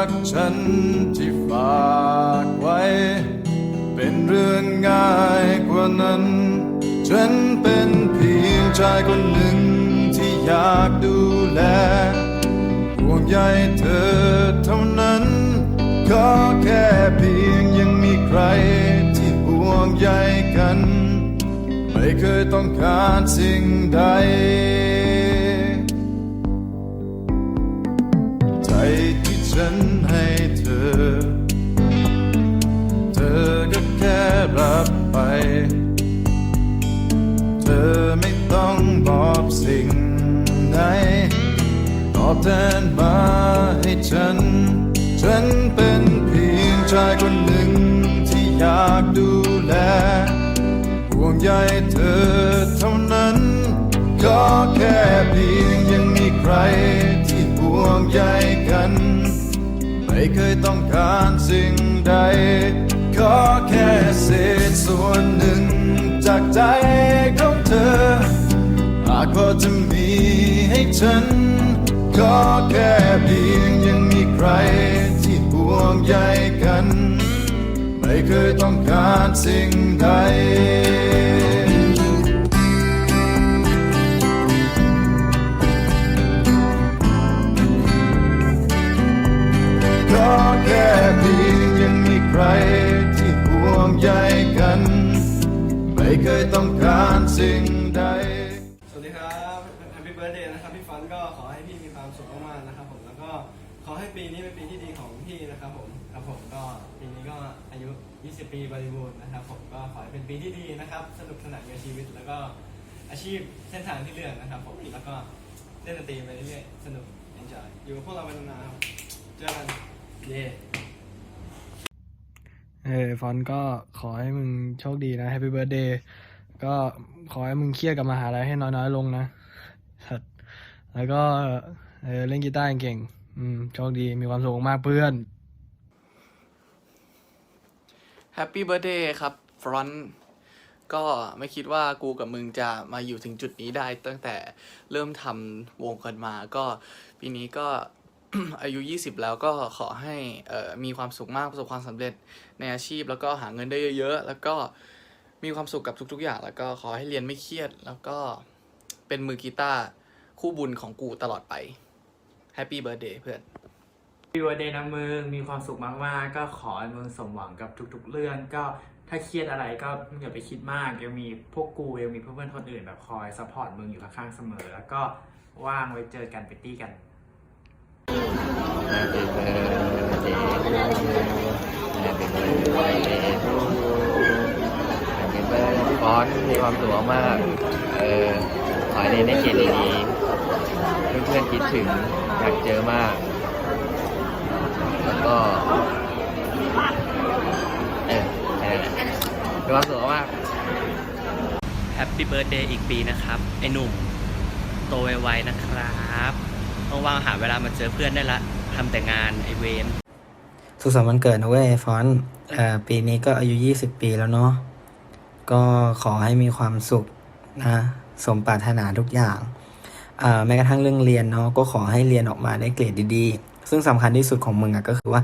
รักฉันที่ฝากไว้ เป็นเรื่องง่ายกว่านั้น ฉันเป็นเพียงชายคนหนึ่งที่อยากดูแลห่วงใยเธอเท่านั้นก็แค่เพียงยังมีใครที่ห่วงใยกัน ไม่เคยต้องการสิ่งใด แทนมาให้ฉัน ฉันเป็นเพียงชายคนหนึ่งที่อยากดูแลห่วงใยเธอเท่านั้น ก็แค่เพียงยังมีใครที่ห่วงใยกัน ไม่เคยต้องการสิ่งใดก็แค่เศษส่วนหนึ่งจากใจของเธอากพอจะมีให้ฉัน ก็แค่เพียงยังมีใครที่ห่วงใยกัน ไม่เคยต้องการสิ่งใดก็แค่เพียงยังมีใครที่ห่วงใยกัน ไม่เคยต้องการสิ่ง ขอให้พี่มีความสุขมากๆนะครับ ผมแล้วก็ขอให้ปีนี้เป็นปีที่ดีของพี่นะครับผมครับผมก็ปีนี้ก็อายุ 20 ปีบริบูรณ์นะครับ ผมก็ขอให้เป็นปีที่ดีนะครับ สนุกสนานกับชีวิตแล้วก็อาชีพเส้นทางที่เลือกนะครับ ผมแล้วก็เล่นดนตรีไปเรื่อยๆสนุก enjoy อยู่กับพวกเราไปนานๆครับเจอกันเย่เออฟอนต์ก็ขอให้มึงโชคดีนะแฮปปี้เบิร์ดเดย์ก็ขอให้มึงเครียดกับมหาลัยให้น้อยๆลงนะสัตว์ แล้วก็เออเล่นกีตาร์เก่งอืมโชคดีมีความสุขมากเพื่อนแฮปปี้เบ t ร์ a เดย์ครับฟรอนต์ก็ไม่คิดว่ากูกับมึงจะมาอยู่ถึงจุดนี้ได้ ตั้งแต่เริ่มทำวงกันมา ก็ปีนี้ก็ อายุ 20 แล้วก็ขอให้เอ่อมีความสุขมากประสบความสำเร็จในอาชีพ แล้วก็หาเงินได้เยอะๆ แล้วก็มีความสุขกับทุกๆอย่าง แล้วก็ขอให้เรียนไม่เครียด แล้วก็เป็นมือกีตาร์ คู่บุญของกูตลอดไปแฮปปี้เบ t ร์ a เดย์เพื่อนพี่วันเดย์นะมึงมีความสุขมาก ๆ ก็ขอให้มึงสมหวังกับทุก ๆ เรื่องก็ถ้าเครียดอะไรก็อย่าไปคิดมากยังมีพวกกูยังมีเพื่อนๆคนอื่นแบบคอยซัพพอร์ตมึงอยู่ข้างๆเสมอ แล้วก็ว่างไว้เจอกันไปตี้กัน Happy birthday Happy birthday Happy birthday ฟอนต์มีความสุขมาก เออ ขอให้เรียนได้เกรดดีๆ เพื่อนๆคิดถึงอยากเจอมาก แล้วก็เออแค่นั้นแหละมีความสุขมากแฮปปี้เบิร์ดเดย์อีกปีนะครับ ไอ้หนุ่มโตไวๆนะครับว่างๆหาเวลามาเจอเพื่อนได้ละทำแต่งานไอเวนสุขสันต์วันเกิดนะเว้ยฟอนต์เอ่อปีนี้ก็อายุ 20 ปีแล้วเนาะก็ขอให้มีความสุขนะ สมปรารถนาทุกอย่างอ่า แม้กระทั่งเรื่องเรียนเนาะก็ขอให้เรียนออกมาได้เกรดดีๆ ซึ่งสำคัญที่สุดของมึงอะก็คือว่า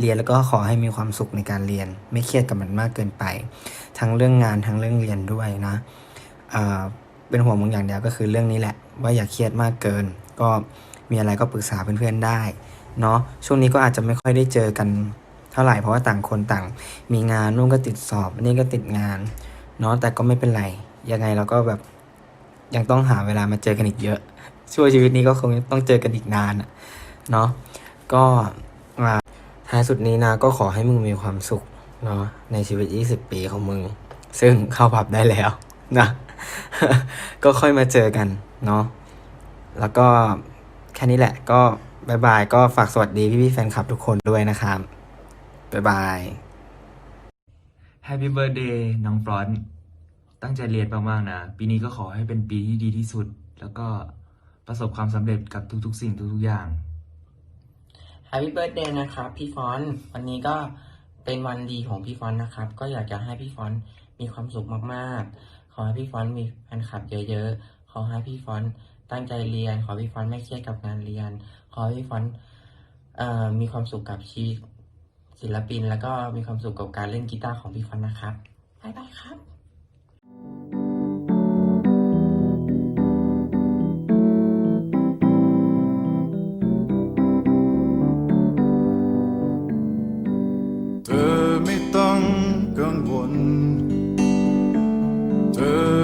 เรียนแล้วก็ขอให้มีความสุขในการเรียน ไม่เครียดกับมันมากเกินไป ทั้งเรื่องงานทั้งเรื่องเรียนด้วยนะเป็นห่วงมึงอย่างเดียวก็คือเรื่องนี้แหละ ว่าอย่าเครียดมากเกิน ก็มีอะไรก็ปรึกษาเพื่อนๆได้เนาะช่วงนี้ก็อาจจะไม่ค่อยได้เจอกันเท่าไหร่เพราะว่าต่างคนต่าง มีงานนู่นก็ติดสอบนี่ก็ติดงานเนาะแต่ก็ไม่เป็นไรยังไงเราก็แบบ ยังต้องหาเวลามาเจอกันอีกเยอะ ช่วชีวิตนี้ก็คงต้องเจอกันอีกนานเนาะก็อ่าท้ายสุดนี้นะก็ขอให้มึงมีความสุขเนาะในชีวิต 20 ปีของมึง ซึ่งเข้าผับได้แล้วนะ ก็ค่อยมาเจอกันเนาะแล้วก็แค่นี้แหละก็บายบายก็ฝากสวัสดีพี่ๆแฟนคลับทุกคนด้วยนะครับบายบาย Happy Birthday น้องฟรอน ต์ตั้งใจเรียนมากๆนะ ปีนี้ก็ขอให้เป็นปีที่ดีที่สุด แล้วก็ประสบความสำเร็จกับทุกๆ สิ่งทุกๆอย่าง h a p p ี b เบิร์ a เดย์นะครับพี่ฟอนต์วันนี้ก็เป็นวันดีของพี่ฟอนต์นะครับ ก็อยากจะให้พี่ฟอนต์มีความสุขมากๆ ขอให้พี่ฟอนต์มีแฟนคลับเยอะๆ ขอให้พี่ฟอนต์ตั้งใจเรียน ขอให้พี่ฟอนต์ไม่เครียดกับงานเรียน ขอให้พี่ฟอนต์เอ่อมีความสุขกับชีวิตศิลปิน แล้วก็มีความสุขกับการเล่นกีตาร์ของพี่ฟอนนะครับบ๊ายบายครับ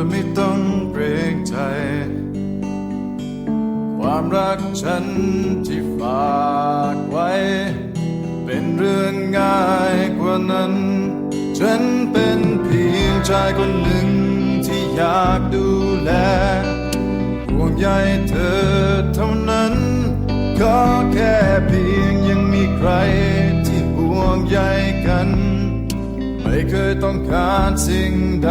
ไม่ต้องเกรงใจ ความรักฉันที่ฝากไว้ เป็นเรื่องง่ายกว่านั้น ฉันเป็นเพียงชายคนหนึ่งที่อยากดูแลห่วงใยเธอเท่านั้น ก็แค่เพียงยังมีใครที่ห่วงใยกัน ไม่เคยต้องการสิ่งใด